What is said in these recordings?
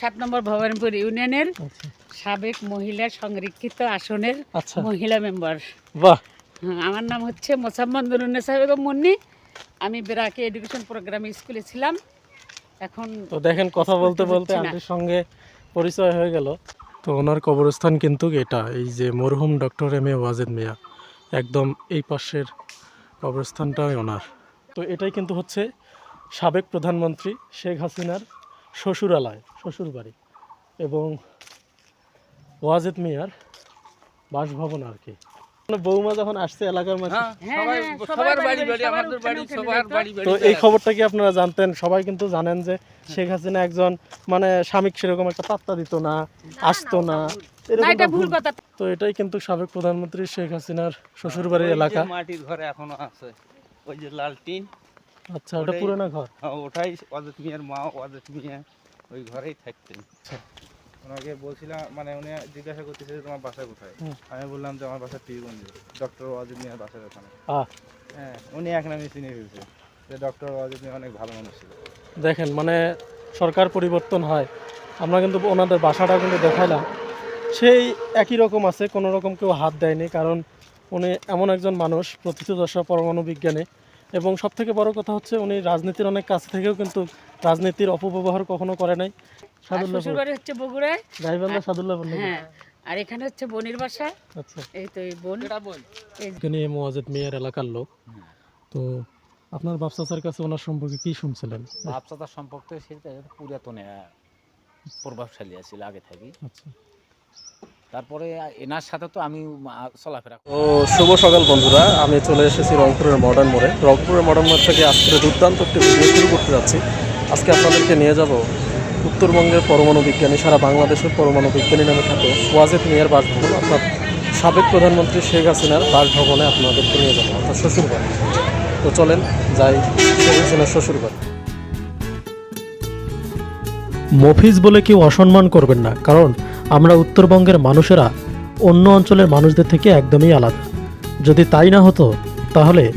সাত নম্বর ভবানীপুর ইউনিয়নের আচ্ছা। সাবেক মহিলা সংরক্ষিত আসনের আচ্ছা। মহিলা মেম্বার। বাহ। হ্যাঁ, আমার নাম হচ্ছে মোসাম্মদ নুরুন্নেসা বেগম মুন্নি। আমি বেরাকে এডুকেশন প্রোগ্রামে স্কুলে ছিলাম। এখন তো দেখেন কথা বলতে বলতে। আন্টির সঙ্গে পরিচয় হয়ে গেল। তো ওনার কবরস্থান কিন্তু এটা এই যে মরহুম doctor M A Wazed Miah. একদম এই পাশের কবরস্থানটাই ওনার। তো এটাই কিন্তু হচ্ছে সাবেক প্রধানমন্ত্রী শেখ হাসিনার শ্বশুরালয় শ্বশুর বাড়ি এবং ওয়াজেদ মিয়ার বাসভবন আর কি। মানে বৌমা যখন আসছে এলাকার মাঝে সবার বাড়ি বাড়ি সবার আমাদের উঠানে বাড়ি উঠানে সবার যাইতো। বাড়ি বাড়ি তো এই খবরটা কি আপনারা জানতেন? সবাই কিন্তু জানেন যে শেখ হাসিনা একজন মানে স্বামীক সেরকম একটা পাত্তা দিত না আসতো না। না এরকম একটা ভুল। ভুল- তো এটাই কিন্তু সাবেক প্রধানমন্ত্রী শেখ হাসিনার শ্বশুরবাড়ির এলাকা। মাটির ঘরে এখনও আছে। ওই যে লাল টিন। আচ্ছা ওটা পুরোনো ঘর? হ্যাঁ, ওটাই অজিত মিয়ার মা অজিত মিয়া ওই ঘরেই থাকতেন। ওনাকে বলছিলাম মানে উনি জিজ্ঞাসা করতেছে যে তোমার বাসা কোথায়? আমি বললাম যে আমার বাসা পীরগঞ্জে ডক্টর ওয়াজিদ মিয়ার বাসার ওখানে। হ্যাঁ উনি এক নামে চিনে ফেলছে যে ডক্টর ওয়াজিদ মিয়া অনেক ভালো মানুষ ছিল। দেখেন মানে সরকার পরিবর্তন হয়। আমরা কিন্তু ওনাদের বাসাটা কিন্তু দেখাইলাম। সেই একই রকম আছে কোনো রকম কেউ হাত দেয়নি কারণ উনি এমন একজন মানুষ প্রথিতদশা পরমাণু বিজ্ঞানী। এবং সব থেকে বড় কথা হচ্ছে উনি রাজনীতির অনেক কাছ থেকেও কিন্তু রাজনীতির অপব্যবহার কখনো করে নাই। সাদুল্লাহ হচ্ছে বগুড়ায়। গাইবান্ধা সাদুল্লাহ হ্যাঁ আর এখানে হচ্ছে বোনের বাসা। আচ্ছা। এই তো এই বোন। এখানে মোয়াজেদ মিয়ার এলাকার লোক। তো আপনার কাছে ওনার সম্পর্কে কি শুনছিলেন? সম্পর্কে সেটা পুরাতনে প্রভাবশালী আছিল আগে থেকে আচ্ছা। তারপরে এনার সাথে তো আমি চলাফেরা ও শুভ সকাল বন্ধুরা। আমি চলে এসেছি রংপুরের মডার্ন মোড়ে। রংপুরের মডার্ন মোড় থেকে আজকে দুর্দান্ত একটি ভিডিও শুরু করতে যাচ্ছি আজকে আপনাদেরকে নিয়ে যাব উত্তরবঙ্গের পরমাণু বিজ্ঞানী সারা বাংলাদেশের পরমাণু বিজ্ঞানী নামে খ্যাত ওয়াজেদ মিয়ার বাসভবন অর্থাৎ সাবেক প্রধানমন্ত্রী শেখ হাসিনার বাসভবনে আপনাদেরকে নিয়ে যাব অর্থাৎ শ্বশুরবাড়ি। তো চলেন যাই শেখ হাসিনার শ্বশুরবাড়ি। মফিজ বলে কেউ অসম্মান করবেন না কারণ আমরা উত্তরবঙ্গের মানুষেরা অন্য অঞ্চলের মানুষদের থেকে একদমই আলাদা। যদি তাই না হতো, তাহলে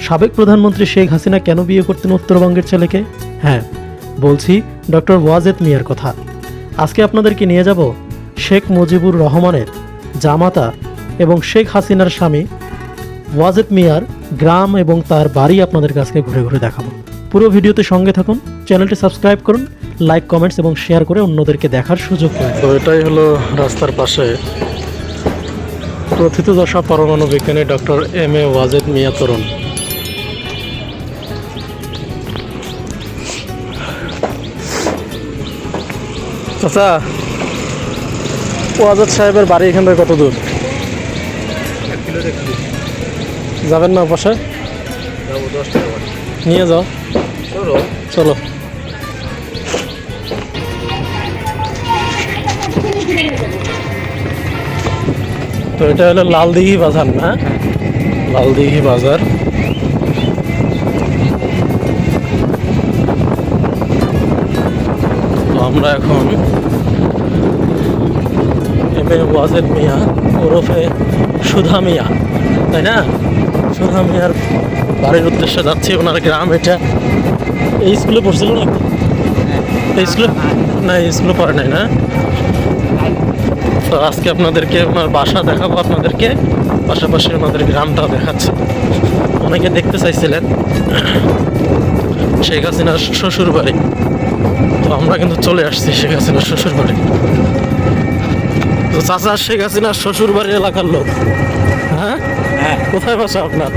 সাবেক প্রধানমন্ত্রী শেখ হাসিনা কেন বিয়ে করতেন উত্তরবঙ্গের ছেলেকে? হ্যাঁ বলছি ডক্টর ওয়াজেদ মিয়ার কথা। আজকে আপনাদেরকে নিয়ে যাব শেখ মুজিবুর রহমানের জামাতা এবং শেখ হাসিনার স্বামী ওয়াজেদ মিয়ার গ্রাম এবং তার বাড়ি আপনাদের কাছে ঘুরে ঘুরে দেখাবো। পুরো ভিডিওতে সঙ্গে থাকুন চ্যানেলটি সাবস্ক্রাইব করুন লাইক কমেন্টস এবং শেয়ার করে অন্যদেরকে দেখার সুযোগ করুন তো এটাই হলো রাস্তার পাশে প্রথিতদশা পরমাণু বিজ্ঞানী doctor M A Wazed Miah তরুণ। আচ্ছা ওয়াজেদ সাহেবের বাড়ি এখান থেকে কত দূর? যাবেন না পাশে দশ নিয়ে যাও। চলো। তো এটা হলো লালদিঘি বাজার না? লালদিঘি বাজার। আমরা এখন এম এ ওয়াজেদ মিয়া ওরফে সুধা মিয়া, তাই না? সুধা মিয়ার বাড়ির উদ্দেশ্যে যাচ্ছি, ওনার গ্রাম এটা। এই স্কুলে পড়ছিল নাকি এই স্কুলে না এই স্কুলে পড়ে নাই না? তো আজকে আপনাদেরকে ওনার বাসা দেখাবো আপনাদেরকে। পাশাপাশি আমাদের গ্রামটাও দেখাচ্ছে। অনেকে দেখতে চাইছিলেন। শেখ হাসিনার শ্বশুর বাড়ি তো আমরা কিন্তু চলে আসছি শেখ হাসিনার শ্বশুর বাড়ি তো চাচা শেখ হাসিনার শ্বশুর বাড়ির এলাকার লোক। হ্যাঁ? হ্যাঁ। কোথায় বাসা আপনার?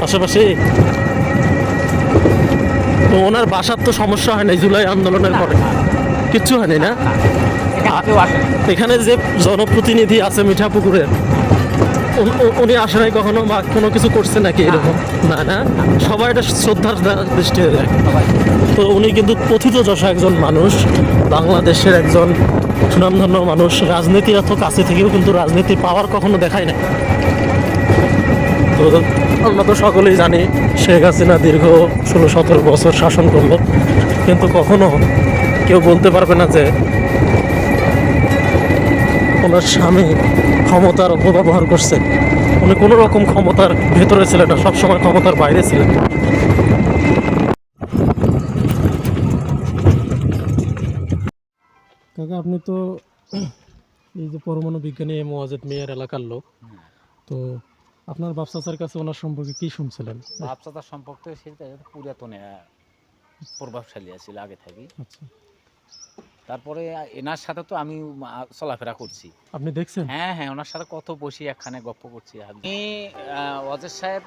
পাশাপাশি? তো ওনার বাসার তো সমস্যা হয় নাই জুলাই আন্দোলনের পরে। কিচ্ছু হয়নি না? এখানে যে জনপ্রতিনিধি আছে মিঠাপুকুরের উন- উ- উনি আসে নাই কখনো বা কোনো কিছু করছে নাকি এরকম? না না। সবাই এটা শ্রদ্ধার দৃষ্টি দৃষ্টিতে দেখে। তো উনি কিন্তু কথিত যশা একজন মানুষ বাংলাদেশের একজন সুনামধন্য মানুষ। রাজনীতি এত কাছে থেকেও কিন্তু রাজনীতি পাওয়ার কখনো দেখায় না তো আমরা তো সকলেই জানি শেখ হাসিনা দীর্ঘ ষোলো, সতেরো বছর শাসন করল। কিন্তু কখনো কেউ বলতে পারবে না যে ওনার স্বামী ক্ষমতার অপব্যবহার করছে। উনি কোনো রকম ক্ষমতার ভেতরে ছিলেন না, সবসময় ক্ষমতার বাইরে ছিলেন। কাকা, আপনি তো এই যে পরমাণু বিজ্ঞানী এম ওয়াজেদ মেয়ার এলাকার লোক। তো আপনার বাপসাচার কাছে ওনার সম্পর্কে কি শুনছিলেন? বাপচাতার সম্পর্কে সেটা পুরাতন প্রভাবশালী আছিল আগে থাকি আচ্ছা। তারপরে এনার সাথে তো আমি চলাফেরা করছি। আপনি দেখছেন? হ্যাঁ হ্যাঁ ওনার সাথে কত বসি একখানে গপ্প করছি। আমি অজয় সাহেব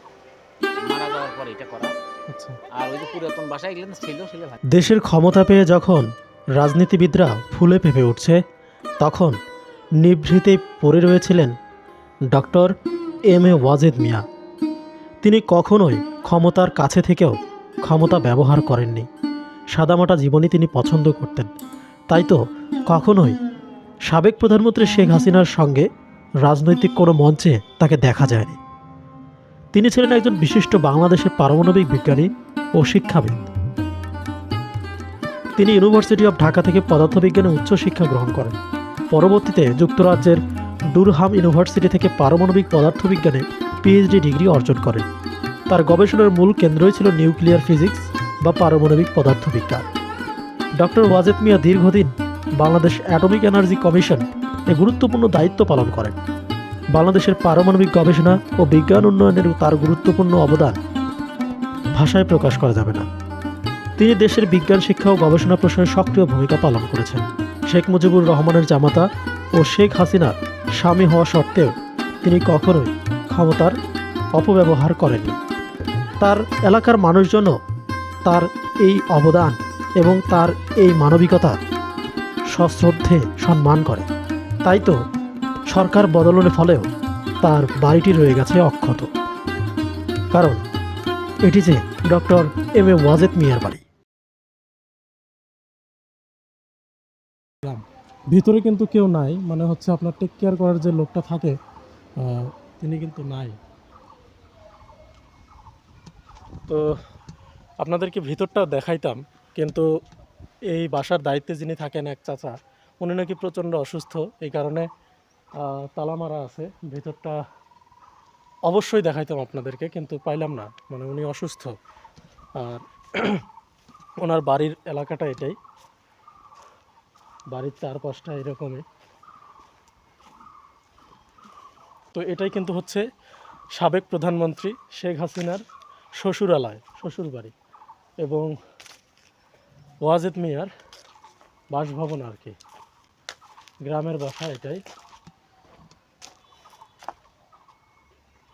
মারা যাওয়ার পর এটা করা। আচ্ছা। আর ওই যে পুরাতন বাসা এগুলো ছিল ছিল দেশের ক্ষমতা পেয়ে যখন রাজনীতিবিদরা ফুলে ফেপে উঠছে তখন নিভৃতে পড়ে রয়েছিলেন doctor M A Wazed Miah. তিনি কখনোই ক্ষমতার কাছে থেকেও ক্ষমতা ব্যবহার করেননি। সাদামাটা জীবনই তিনি পছন্দ করতেন। তাই তো কখনোই সাবেক প্রধানমন্ত্রী শেখ হাসিনার সঙ্গে রাজনৈতিক কোনো মঞ্চে তাকে দেখা যায়নি। তিনি ছিলেন একজন বিশিষ্ট বাংলাদেশের পারমাণবিক বিজ্ঞানী ও শিক্ষাবিদ। তিনি ইউনিভার্সিটি অফ ঢাকা থেকে পদার্থবিজ্ঞানে উচ্চশিক্ষা গ্রহণ করেন। পরবর্তীতে যুক্তরাজ্যের ডুরহাম ইউনিভার্সিটি থেকে পারমাণবিক পদার্থবিজ্ঞানে পিএইচডি ডিগ্রি অর্জন করেন। তার গবেষণার মূল কেন্দ্রই ছিল নিউক্লিয়ার ফিজিক্স বা পারমাণবিক পদার্থবিজ্ঞান। ডক্টর ওয়াজেদ মিয়া দীর্ঘদিন বাংলাদেশ অ্যাটমিক এনার্জি কমিশন এ গুরুত্বপূর্ণ দায়িত্ব পালন করেন। বাংলাদেশের পারমাণবিক গবেষণা ও বিজ্ঞান উন্নয়নের তার গুরুত্বপূর্ণ অবদান ভাষায় প্রকাশ করা যাবে না। তিনি দেশের বিজ্ঞান, শিক্ষা ও গবেষণা প্রসারে সক্রিয় ভূমিকা পালন করেছেন। শেখ মুজিবুর রহমানের জামাতা ও শেখ হাসিনার স্বামী হওয়া সত্ত্বেও তিনি কখনোই ক্ষমতার অপব্যবহার করেননি। তার এলাকার মানুষজনও তার এই অবদান এবং তার এই মানবিকতা সশ্রদ্ধে সম্মান করে। তাই তো সরকার বদলনের ফলেও তার বাড়িটি রয়ে গেছে অক্ষত। কারণ এটি যে ডক্টর এম এ ওয়াজেদ মিয়ার বাড়ি। ভিতরে কিন্তু কেউ নাই মানে হচ্ছে আপনার টেক কেয়ার করার যে লোকটা থাকে তিনি কিন্তু নাই। তো আপনাদেরকে ভিতরটা দেখাইতাম, কিন্তু এই বাসার দায়িত্বে যিনি থাকেন এক চাচা, উনি নাকি প্রচণ্ড অসুস্থ, এই কারণে তালা মারা আছে। ভিতরটা অবশ্যই দেখাইতাম আপনাদেরকে, কিন্তু পাইলাম না মানে উনি অসুস্থ। আর ওনার বাড়ির এলাকাটা এটাই। বাড়ির চারপাশটা এরকমই। তো এটাই কিন্তু হচ্ছে সাবেক প্রধানমন্ত্রী শেখ হাসিনার শ্বশুরালয় শ্বশুর বাড়ি এবং ওয়াজেদ মিয়ার বাসভবন আর কি। গ্রামের বাসা এটাই।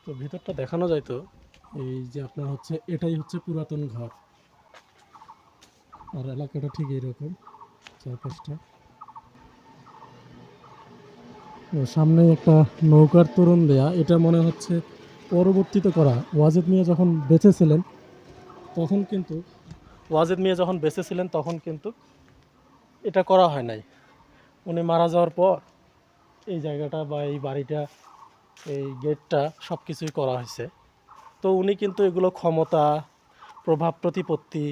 তো ভিতরটা দেখানো যায় তো? এই যে আপনার হচ্ছে, এটাই হচ্ছে পুরাতন ঘর। আর এলাকাটা ঠিক এইরকম, চারপাশটা। সামনে একটা নৌকার তরুণ দেয়া, এটা মনে হচ্ছে পরবর্তীতে করা। ওয়াজেদ মিয়া যখন বেঁচে ছিলেন তখন কিন্তু ওয়াজেদ মিয়া যখন বেঁচে ছিলেন তখন কিন্তু এটা করা হয় নাই। উনি মারা যাওয়ার পর এই জায়গাটা বা এই বাড়িটা, এই গেটটা সব কিছুই করা হয়েছে। তো উনি কিন্তু এগুলো ক্ষমতা, প্রভাব, প্রতিপত্তি,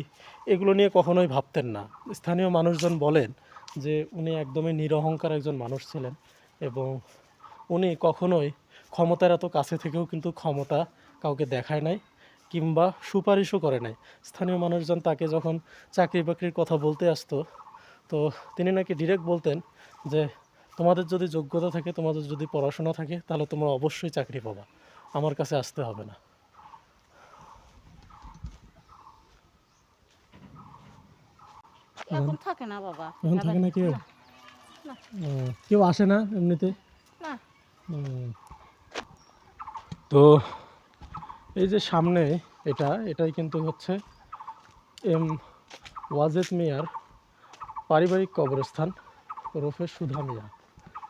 এগুলো নিয়ে কখনোই ভাবতেন না। স্থানীয় মানুষজন বলেন যে উনি একদমই নিরহংকার একজন মানুষ ছিলেন। এবং উনি কখনোই ক্ষমতার এত কাছে থেকেও কিন্তু ক্ষমতা কাউকে দেখায় নাই কিংবা সুপারিশও করে নাই। স্থানীয় মানুষজন তাকে যখন চাকরি বাকরির কথা বলতে আসতো তো তিনি নাকি ডিরেক্ট বলতেন যে তোমাদের যদি যোগ্যতা থাকে তোমাদের যদি পড়াশোনা থাকে তাহলে তোমরা অবশ্যই চাকরি পাবা। আমার কাছে আসতে হবে না। এখন থাকে না বাবা। এখন থাকে না কেউ? কেউ আসে না এমনিতে? তো এই যে সামনে এটা এটাই কিন্তু হচ্ছে এম ওয়াজেদ মিয়ার পারিবারিক কবরস্থান ওরফে সুধা মিয়া।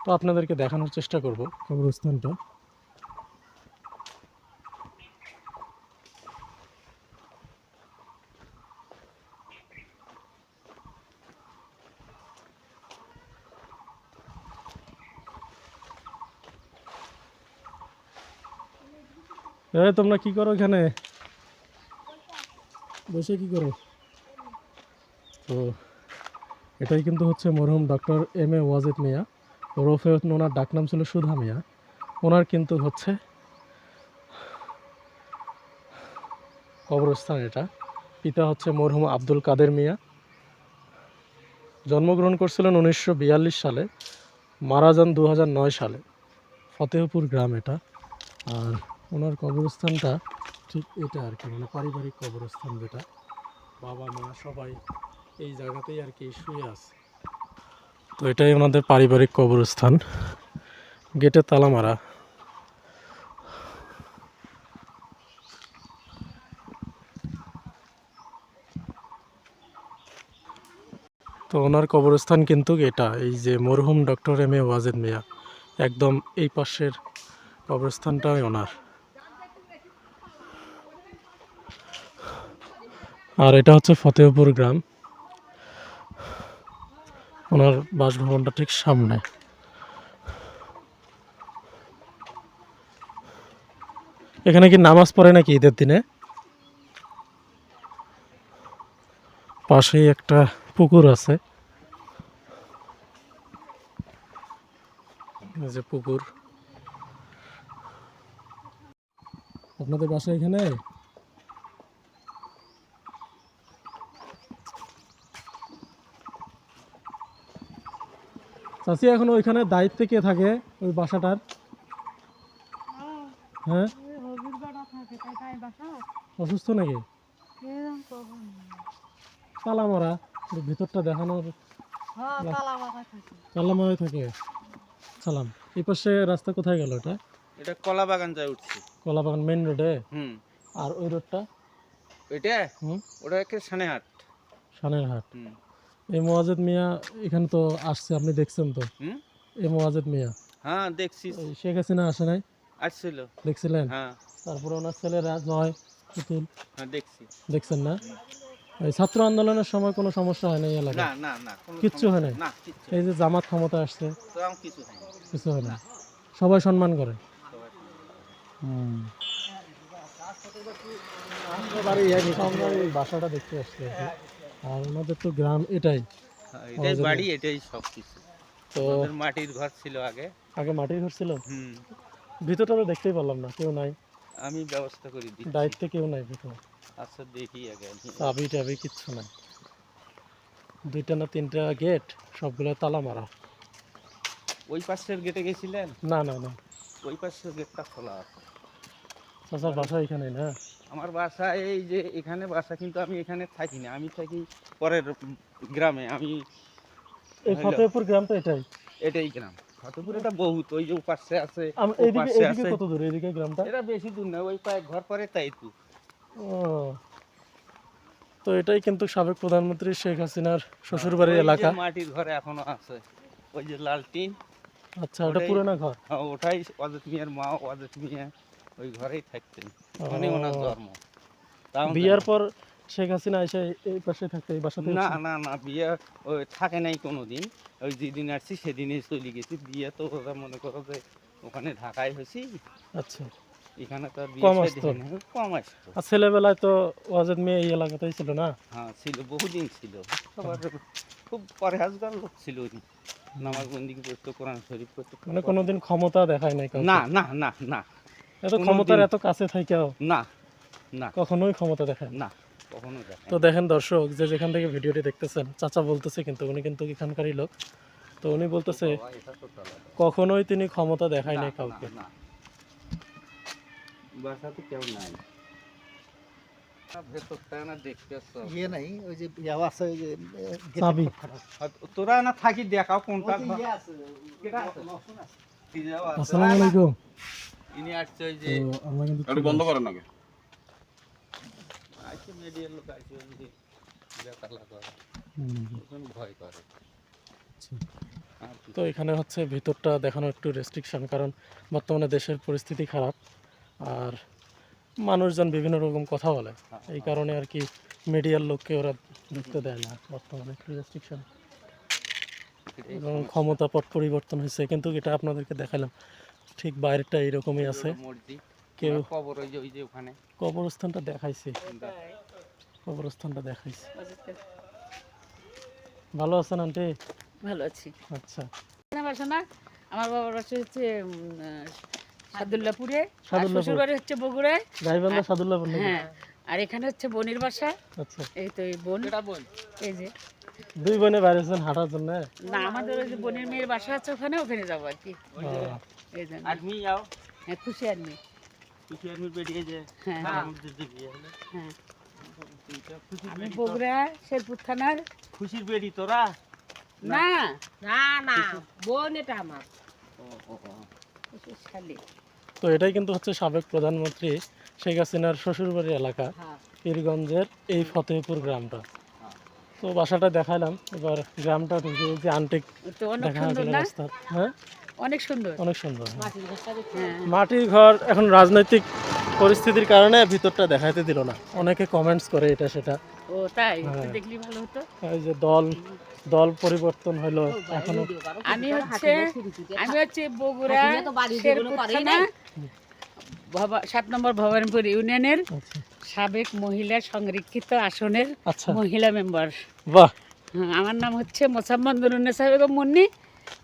তো আপনাদেরকে দেখানোর চেষ্টা করব কবরস্থানটা। এ, তোমরা কি করো এখানে? বসে কি করো? তো, এটাই কিন্তু হচ্ছে মরহুম doctor M A Wazed Miah. ওরফে ওনার ডাকনাম ছিল সুধা মিয়া। ওনার কিন্তু হচ্ছে কবরস্থান এটা। পিতা হচ্ছে মরহুম আব্দুল কাদের মিয়া। জন্মগ্রহণ করছিলেন উনিশশো বিয়াল্লিশ সালে, মারা যান দু সালে। ফতেহপুর গ্রাম এটা। আর ওনার কবরস্থানটা ঠিক এটা আর কি মানে পারিবারিক কবরস্থান যেটা। বাবা, মা সবাই এই জায়গাতেই আর কি শুয়ে আছে। তো এটাই ওনাদের পারিবারিক কবরস্থান। গেটে তালা মারা। তো ওনার কবরস্থান কিন্তু এটা, এই যে মরহুম doctor M A Wazed Miah. একদম এই পাশের কবরস্থানটাই ওনার। আর এটা হচ্ছে ফতেহপুর গ্রাম। ওনার বাসভবনটা ঠিক সামনে। এখানে কি নামাজ পড়ে নাকি ঈদের দিনে? পাশেই একটা পুকুর আছে। যে পুকুর। আপনাদের বাসা এখানে? চাষি এখন ওইখানে দায়িত্বে কে থাকে? ওই বাসাটার? হ্যাঁ? অসুস্থ নাকি? তালা মারা ভিতরটা দেখানোর তালা মারাই থাকে। সালাম। এই পাশে রাস্তা কোথায় গেল এটা? এটা কলা বাগান যায় উঠছি। কলাবাগান মেন রোডে হুম। আর ওই রোডটা ওইটা? হুম। ওটা একে সানেহাট। শানের হাট হুম। এই মোয়াজেদ মিয়া এখানে তো আসছে আপনি দেখছেন তো? হুম? এই মোয়াজেদ মিয়া। হ্যাঁ দেখছি। শেখ হাসিনা আসে নাই? আসছিল। দেখছিলেন? হ্যাঁ। তারপরে ওনার জয় পুতুল। হ্যাঁ দেখছি। দেখছেন না? এই ছাত্র আন্দোলনের সময় কোনো সমস্যা হয় না এই এলাকায়? না না কোনো কিচ্ছু হয় নাই? না এই যে জামাত ক্ষমতা আসছে কিছু হয়নি কিছু হয় না সবাই সম্মান করে। সবাই- আমরা এই বাসাটা দেখতে আসছি আর ওনাদের তো গ্রাম এটাই। হ্যাঁ, এটাই বাড়ি এটাই সব কিছু। তো আমাদের মাটির ঘর ছিল আগে। আগে মাটির ঘর ছিল? হুম। ভিতরটা তো দেখতেই পারলাম না কেউ নাই। আমি ব্যবস্থা করে দিচ্ছি। দায়িত্বে কেউ নাই ভিতরে। আচ্ছা দেখি আগে চাবি টাবি কিচ্ছু নাই। দুইটা না তিনটা গেট সবগুলো তালা মারা। ওই পাশের গেটে গেছিলেন? না না না। ওই পাশের গেটটা খোলা আছে। চাচার বাসা এখানে না? আমার বাসা এই যে এখানে বাসা কিন্তু আমি এখানে থাকি না। আমি থাকি পরের গ্রামে। আমি এই ফতেহপুর গ্রাম তো এটাই। এটাই গ্রাম। ফতেপুর এটা বহুত ওই যে পাশে আছে এইদিকে এইদিকে কত দূর? এইদিকে গ্রামটা? এটা বেশি দূর না ওই কয়েক ঘর পরে তাই তো তো এটাই কিন্তু সাবেক প্রধানমন্ত্রী শেখ হাসিনার শ্বশুরবাড়ির ওই যে এলাকা। মাটির ঘরে এখনও আছে। ওই যে লাল টিন। আচ্ছা ওটা পুরোনো ঘর? হ্যাঁ, ওটাই অজিত মিয়ার মা অজিত মিয়া ওই ঘরেই থাকতেন। ওনার জন্ম বিয়ার পর শেখ হাসিনা এসে এই পাশে থাকতে এই বাসাতে না না না বিয়ে ওই থাকে নাই কোনোদিন। ওই যেদিন আসছি সেদিনই চলে গেছি। বিয়ে তো ওরা মনে করো যে ওখানে ঢাকায় হয়েছি। আচ্ছা। এখানে তো কম আসতো। কম আসতো। আর ছেলেবেলায় তো ওয়াজেদ মেয়ে এই এলাকাতেই ছিল না? হ্যাঁ ছিল বহুদিন ছিল। সবার খুব পরেহাজগার লোক ছিল উনি। নামাজ বন্দিকে পড়তো কোরআন শরীফ পড়তো। মানে কোনোদিন ক্ষমতা দেখায় নাই না না না না। এত ক্ষমতার এত কাছে থাকেও না না। কখনোই ক্ষমতা দেখায় না। কখনো তো দেখেন দর্শক যে যেখান থেকে ভিডিওটি দেখতেছেন চাচা বলতেছে কিন্তু উনি কিন্তু এখানকারই লোক। তো উনি বলতেছে কখনোই তিনি ক্ষমতা দেখায় নাই কাউকে। বাসাতে কেউ নাই। ভেতরটা না দেখতে ইয়ে নাই ওই যে ইয়া আছে ওই যে চাবি। তোরা না থাকি দেখাও কোনটা। ঘর। আছে কেটা আছে? তিজাও আছে। আসসালামু আলাইকুম। ইনি আসছে ওই যে তো আমরা কিন্তু একটু বন্ধ করেন নাকি আসছে মিডিয়ার লোক আসছে ওই যে বেতালা করে ভয় করে। আচ্ছা। তো এখানে হচ্ছে ভিতরটা দেখানো একটু রেস্ট্রিকশন কারণ বর্তমানে দেশের পরিস্থিতি খারাপ আর মানুষজন বিভিন্ন রকম কথা বলে। এই কারণে আর কি মিডিয়ার লোককে ওরা ঢুকতে দেয় না বর্তমানে একটু রেস্ট্রিকশন এবং। ক্ষমতা পট পরিবর্তন হয়েছে কিন্তু এটা আপনাদেরকে দেখালাম। ঠিক বাইরেটা এইরকমই আছে। কেউ কবর ওই যে ওই যে ওখানে। কবরস্থানটা দেখাইছে। কবরস্থানটা দেখাইছে। ভালো আছেন আন্টি? ভালো আছি। আচ্ছা। এখানে বাসা না? আমার বাবার বাসা হচ্ছে সাদুল্লাপুরে। আর শ্বশুর বাড়ি হচ্ছে বগুড়ায়। গাইবান্ধা সাদুল্লাহ বললেন হ্যাঁ। আর এখানে হচ্ছে বোনের বাসা। আচ্ছা। এই তো এই বোন। এটা বল এই যে। দুই বোনে বাইরেছেন হাঁটার জন্য? না আমাদের ওই যে বোনের মেয়ের বাসা আছে ওখানে ওখানে যাব আর কি। এই জন্য আদমি যাও হ্যাঁ খুশি আনবি কিছু আদমি বেরিয়ে যায় হ্যাঁ। আমাদের যে বিয়ে হলো হ্যাঁ। আমি বগুড়া শেরপুর থানার খুশির বেরি তোরা? না। না না। বোন এটা আমার। তো এটাই কিন্তু হচ্ছে সাবেক প্রধানমন্ত্রী শেখ হাসিনার শ্বশুরবাড়ি এলাকা হ্যাঁ। পীরগঞ্জের এই ফতেহপুর গ্রামটা। তো বাসাটা দেখালাম এবার গ্রামটা ঢুকে এই যে আন্টিক দেখা হ্যাঁ? অনেক সুন্দর। অনেক সুন্দর হ্যাঁ। মাটির হ্যাঁ। মাটির ঘর এখন রাজনৈতিক পরিস্থিতির কারণে ভিতরটা দেখাইতে দিল না। অনেকে কমেন্টস করে এটা সেটা। ও তাই? হ্যাঁ। দেখলি ভালো হতো। এই যে দল দল পরিবর্তন হলো এখনও। আমি হচ্ছে আমি হচ্ছে বগুড়া সাত নম্বর ভবানীপুর ইউনিয়নের আচ্ছা। সাবেক মহিলা সংরক্ষিত আসনের আচ্ছা। মহিলা মেম্বার। বাহ। আমার নাম হচ্ছে মোসাম্মদ নুরুন্নেসা বেগম মুন্নি।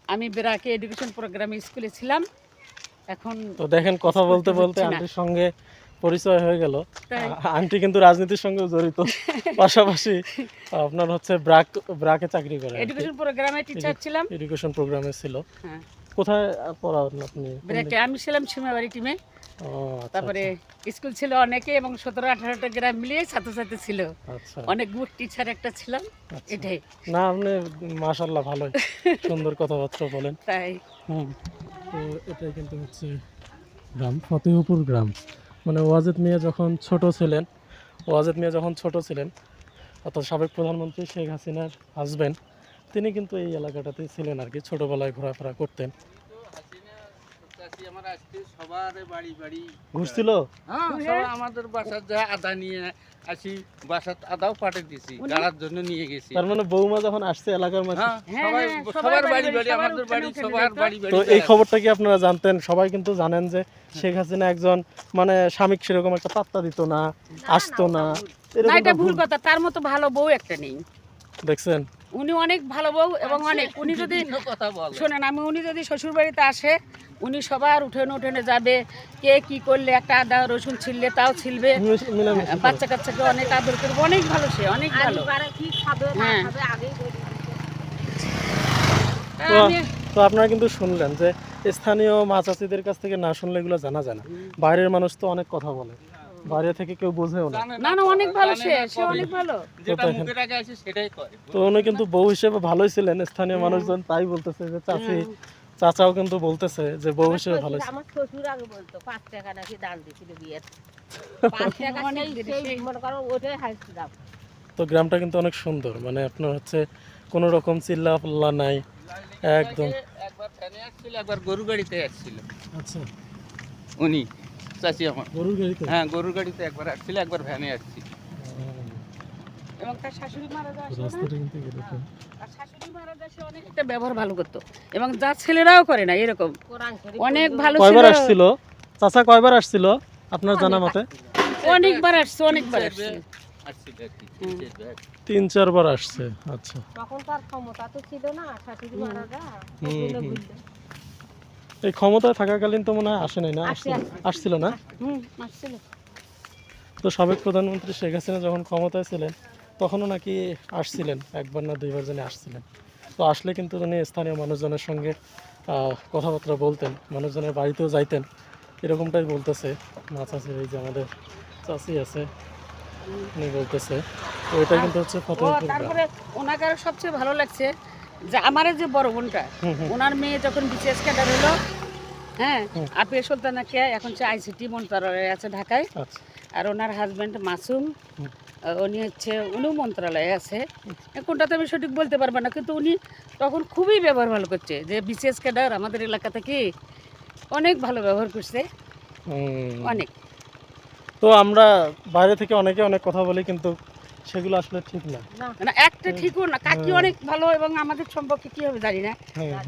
আমি বেরাকে এডুকেশন প্রোগ্রামে স্কুলে ছিলাম। এখন তো দেখেন কথা বলতে বলতে আন্টির সঙ্গে পরিচয় হয়ে গেল। আন্টি কিন্তু রাজনীতির সঙ্গে জড়িত। পাশাপাশি আপনার হচ্ছে ব্রাক ব্রাকে চাকরি করে এডুকেশন প্রোগ্রামে টিচার ছিলাম। এডুকেশন প্রোগ্রামে ছিল। হ্যাঁ। কোথায় পড়া আপনি? ব্রাকে আমি ছিলাম সীমাবাড়ি টিমে তারপরে স্কুল ছিল অনেকে এবং সতেরো আঠারোটা গ্রাম মিলিয়ে ছাত্রছাত্রী ছিল। আচ্ছা। অনেক গুড টিচার একটা ছিলাম আচ্ছা। এটাই। না আপনি মাশাল্লাহ ভালোই সুন্দর কথাবার্তা বলেন। তাই। হুম তো এটাই কিন্তু হচ্ছে গ্রাম ফতেহপুর গ্রাম। মানে ওয়াজেদ মিয়া যখন ছোট ছিলেন ওয়াজেদ মিয়া যখন ছোট ছিলেন অর্থাৎ সাবেক প্রধানমন্ত্রী শেখ হাসিনার হাজবেন্ড তিনি কিন্তু এই এলাকাটাতে ছিলেন আর কি ছোটোবেলায় ঘোরাফেরা করতেন। আমার আজকে সবার বাড়ি বাড়ি। ঘুরছিল? হ্যাঁ আমাদের বাসার যা আদা নিয়ে আসি বাসার আদাও পাঠে দিছি গাড়ার জন্য নিয়ে গেছি। তার মানে বৌমা যখন আসছে এলাকার মধ্যে হ্যাঁ হ্যাঁ, সবাই সবার বাড়ি বাড়ি আমাদের বাড়ি সবার বাড়ি বাড়ি তো এই খবরটা কি আপনারা জানতেন? সবাই কিন্তু জানেন যে শেখ হাসিনা একজন মানে স্বামীক সেরকম একটা পাত্তা দিত না আসতো না। না এটা ভুল। ভুল কথা তার মতো ভালো বউ একটা নেই। দেখছেন? উনি অনেক ভালো বউ এবং অনেক উনি যদি কথা বলে শোনেন আমি উনি যদি শ্বশুর বাড়িতে আসে উনি সবার উঠোনে উঠোনে যাবে কে কি করলে একটা আদা রসুন ছিললে তাও ছিলবে। করে। বাচ্চা কাচ্চাকে অনেক আদর করবে অনেক ভালো সে অনেক ভালো। হ্যাঁ। তো আপনারা কিন্তু শুনলেন যে স্থানীয় মাছ চাষিদের কাছ থেকে না শুনলে এগুলো জানা যায় না। বাইরের মানুষ তো অনেক কথা বলে। বাইরে থেকে কেউ বোঝেও না। না না অনেক ভালো সে সে অনেক ভালো। যেটা তো দেখেন। মুখের আগে আসে সেটাই করে তো উনি কিন্তু বউ হিসেবে ভালোই ছিলেন স্থানীয় মানুষজন তাই বলতেছে যে চাচি চাচাও কিন্তু বলতেছে যে বউ হিসেবে ভালো ছিল আমার শ্বশুর আগে বলতো পাঁচ টাকা নাকি দান দিছিল বিয়ের। টাকা সেই- মনে করো ওটাই তো গ্রামটা কিন্তু অনেক সুন্দর মানে আপনার হচ্ছে কোনো রকম চিল্লা পাল্লা নাই একদম। একবার ফ্যানে আসছিল একবার গরু গাড়িতে আসছিল। আচ্ছা। উনি। চাচি আমার গরুর গাড়িতে? হ্যাঁ গরুর গাড়িতে একবার আসছিল একবার ভ্যানে আসছিল এবং তার শাশুড়ি মারা যাওয়ার একটা ব্যবহার ভালো করতো। এবং যার ছেলেরাও করে না এরকম। অনেক ভালো কয়বার আসছিল? চাচা কয়বার আসছিল? আপনার জানা মতে? অনেকবার আসছে অনেকবার আসছে। তিন চারবার। আসছে আচ্ছা। তখন তার ক্ষমতা তো ছিল না শাশুড়ি মারা যা হুম, ওগুলো হুম। বুঝলো। এই ক্ষমতায় থাকাকালীন তো মনে হয় আসে নাই না? আসছিল না? তো সাবেক প্রধানমন্ত্রী শেখ হাসিনা যখন ক্ষমতায় ছিলেন তখনও নাকি আসছিলেন একবার না দুইবার জানি আসছিলেন। তো আসলে কিন্তু উনি স্থানীয় মানুষজনের সঙ্গে কথাবার্তা বলতেন মানুষজনের বাড়িতেও যাইতেন এরকমটাই বলতেছে। মা আছে এই যে আমাদের চাষি আছে উনি বলতেছে। তো এটা কিন্তু হচ্ছে তারপরে ওনাকে আরও সবচেয়ে ভালো লাগছে যে আমার যে বড় বোনটা। ওনার মেয়ে যখন বিসিএস ক্যাডার হলো হ্যাঁ। আপিয়া সুলতানাকে এখন সে আইসিটি মন্ত্রণালয়ে আছে ঢাকায়। আচ্ছা। আর ওনার হাজব্যান্ড মাসুম উনি হচ্ছে উনিও মন্ত্রণালয়ে আছে। কোনটা তো আমি সঠিক বলতে পারব না কিন্তু উনি তখন খুবই ব্যবহার ভালো করছে। যে বিসিএস ক্যাডার আমাদের এলাকা থেকে অনেক ভালো ব্যবহার করছে। অনেক। তো আমরা বাইরে থেকে অনেকে অনেক কথা বলি কিন্তু সেগুলো আসলে ঠিক না। মানে একটা ঠিকও না। কাকি অনেক ভালো এবং আমাদের সম্পর্কে কি হবে জানি না। হ্যাঁ হ্যাঁ।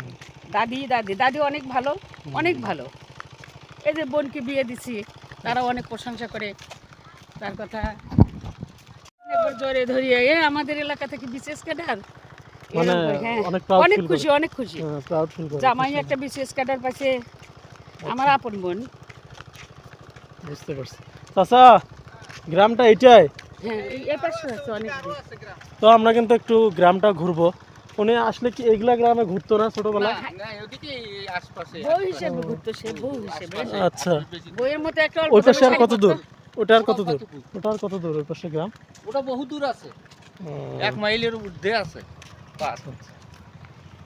দাদি দাদি দাদি অনেক ভালো অনেক ভালো। এই যে বোনকে বিয়ে দিছি তারা অনেক প্রশংসা করে। তার কথা জোরে ধরিয়ে এ আমাদের এলাকা থেকে বিশেষ ক্যাডার? মানে হ্যাঁ। অনেক খুশি অনেক খুশি। হ্যাঁ। জামাই একটা বিশেষ ক্যাডার পাশে আমার আপন বোন। বুঝতে পারছি। চাচা গ্রামটা এটাই হ্যাঁ। তো আমরা কিন্তু একটু গ্রামটা ঘুরবো। উনি আসলে কি এগুলা গ্রামে ঘুরতো না ছোটবেলা? আচ্ছা। ওই পাশে আর কত দূর? ওটা আর কত দূর? ওটা আর কত দূর ওই পাশে গ্রাম? ওটা বহু দূর আছে। এক মাইলের ঊর্ধ্বে আছে পার।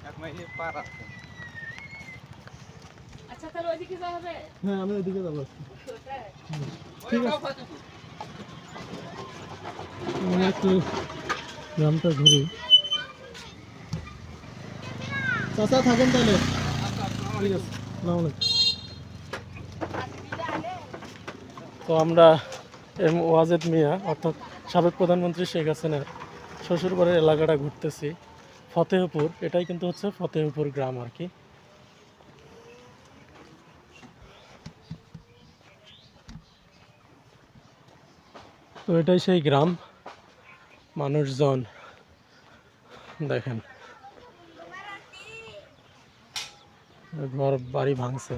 এক মাইলে পার আছে। আচ্ছা তাহলে ওইদিকে যাওয়া হবে? হ্যাঁ আমি ওইদিকে যাব। ঠিক আছে। একটু গ্রামটা ঘুরি। চাচা, থাকেন তাহলে? তো আমরা এম ওয়াজেদ মিয়া, অর্থাৎ সাবেক প্রধানমন্ত্রী শেখ হাসিনার শ্বশুরবাড়ির এলাকাটা ঘুরতেছি, ফতেহপুর। এটাই কিন্তু হচ্ছে ফতেহপুর গ্রাম আর কি। তো এটাই সেই গ্রাম। মানুষজন, দেখেন। ঘর, বাড়ি ভাঙছে।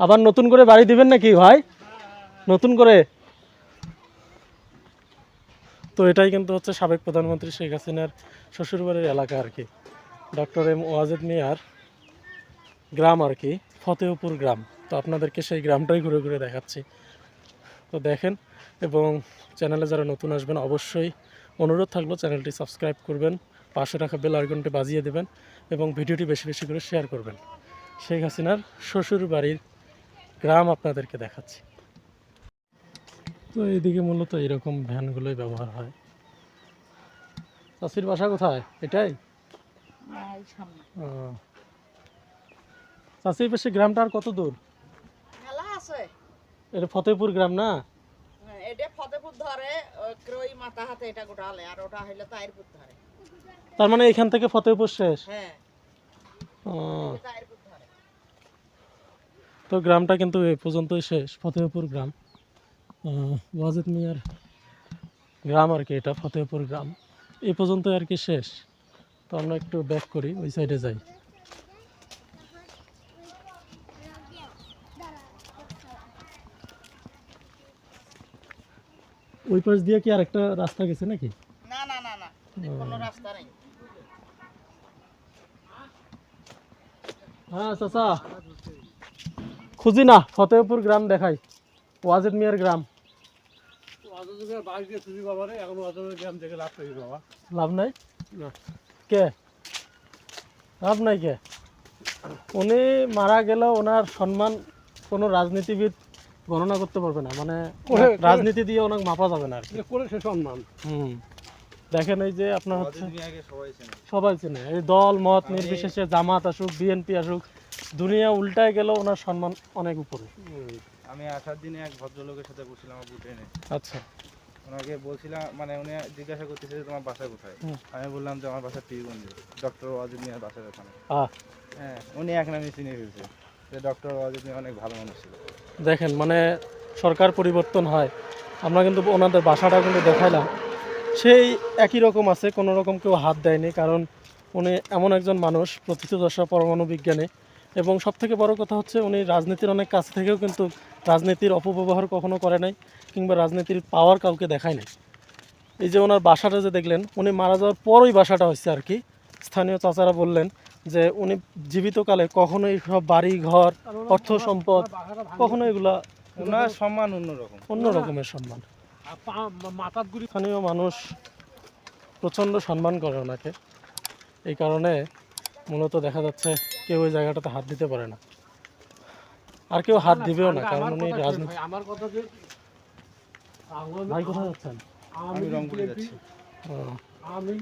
আবার নতুন করে বাড়ি দিবেন নাকি ভাই? নতুন করে? তো এটাই কিন্তু হচ্ছে সাবেক প্রধানমন্ত্রী শেখ হাসিনার শ্বশুরবাড়ির এলাকা আর কি। ডক্টর এম ওয়াজেদ মিয়ার গ্রাম আর কি, ফতেহপুর গ্রাম। তো আপনাদেরকে সেই গ্রামটাই ঘুরে ঘুরে দেখাচ্ছি। তো দেখেন এবং চ্যানেলে যারা নতুন আসবেন অবশ্যই অনুরোধ থাকল চ্যানেলটি সাবস্ক্রাইব করবেন পাশে রাখা বেল আইকনটি বাজিয়ে দেবেন এবং ভিডিওটি বেশি বেশি করে শেয়ার করবেন। শেখ হাসিনার শ্বশুর বাড়ির গ্রাম আপনাদেরকে দেখাচ্ছি। তো এইদিকে মূলত এরকম ভ্যানগুলোই ব্যবহার হয়। চাষির বাসা কোথায়? এটাই। চাষির পাশে গ্রামটা আর কত দূর? আছে। এটা ফতেহপুর গ্রাম না? ধরে মাথা হাতে এটা গোটালে আর ওটা হইল তাইরপুর ধরে। তার মানে এখান থেকে ফতেহপুর শেষ? হ্যাঁ। তো গ্রামটা কিন্তু এই পর্যন্তই শেষ ফতেহপুর গ্রাম। ওয়াজেদ মিয়ার গ্রাম আর কি এটা ফতেহপুর গ্রাম। এই পর্যন্তই আর কি শেষ। তো আমরা একটু ব্যাক করি ওই সাইডে যাই। ওই পাশ দিয়ে কি আরেকটা রাস্তা গেছে নাকি? না না না না। কোনো রাস্তা নেই। হ্যাঁ চাচা। খুঁজি না ফতেহপুর গ্রাম দেখাই। ওয়াজেদ মিয়ার গ্রাম। লাভ নাই কে? লাভ নাই কে? উনি মারা গেলেও ওনার সম্মান কোনো রাজনীতিবিদ গণনা করতে পারবে না। মানে রাজনীতি দিয়ে ওনাকে মাপা যাবে না আর সম্মান। হুম। দেখেন এই যে আপনার হচ্ছে সবাই চেনে। এই দল মত নির্বিশেষে জামাত আসুক বিএনপি আসুক দুনিয়া উল্টায় গেলেও ওনার সম্মান অনেক উপরে। আমি আসার দিনে এক ভদ্রলোকের সাথে বসছিলাম আচ্ছা। ওনাকে বলছিলাম মানে উনি জিজ্ঞাসা করতেছে যে তোমার বাসা কোথায়? আমি বললাম যে আমার বাসা পীরগঞ্জে ডক্টর অজিত মিয়ার বাসার ওখানে। হ্যাঁ উনি এক নামে চিনে ফেলছে। দেখেন মানে সরকার পরিবর্তন হয়। আমরা কিন্তু ওনাদের বাসাটা কিন্তু দেখাইলাম। সেই একই রকম আছে, কোনো রকম কেউ হাত দেয়নি, কারণ উনি এমন একজন মানুষ প্রথিতদশা পরমাণু বিজ্ঞানে। এবং সব থেকে বড় কথা হচ্ছে, উনি রাজনীতির অনেক কাছ থেকেও কিন্তু রাজনীতির অপব্যবহার কখনো করে নাই, কিংবা রাজনীতির পাওয়ার কাউকে দেখায় নাই। এই যে ওনার বাসাটা যে দেখলেন, উনি মারা যাওয়ার পরই বাসাটা হয়েছে আর কি। স্থানীয় চাচারা বললেন যে উনি জীবিতকালে কখনোই সব বাড়ি ঘর অর্থ সম্পদ কখনো এগুলা ওনার সম্মান অন্যরকম। অন্য রকমের সম্মান। স্থানীয় মানুষ প্রচণ্ড সম্মান করে ওনাকে। এই কারণে মূলত দেখা যাচ্ছে কেউ ওই জায়গাটাতে হাত দিতে পারে না। আর কেউ হাত দিবেও না কারণ উনি রাজনীতি আমার কথা যে ভাই কোথায় যাচ্ছেন? আমি রংপুরে যাচ্ছি। আমি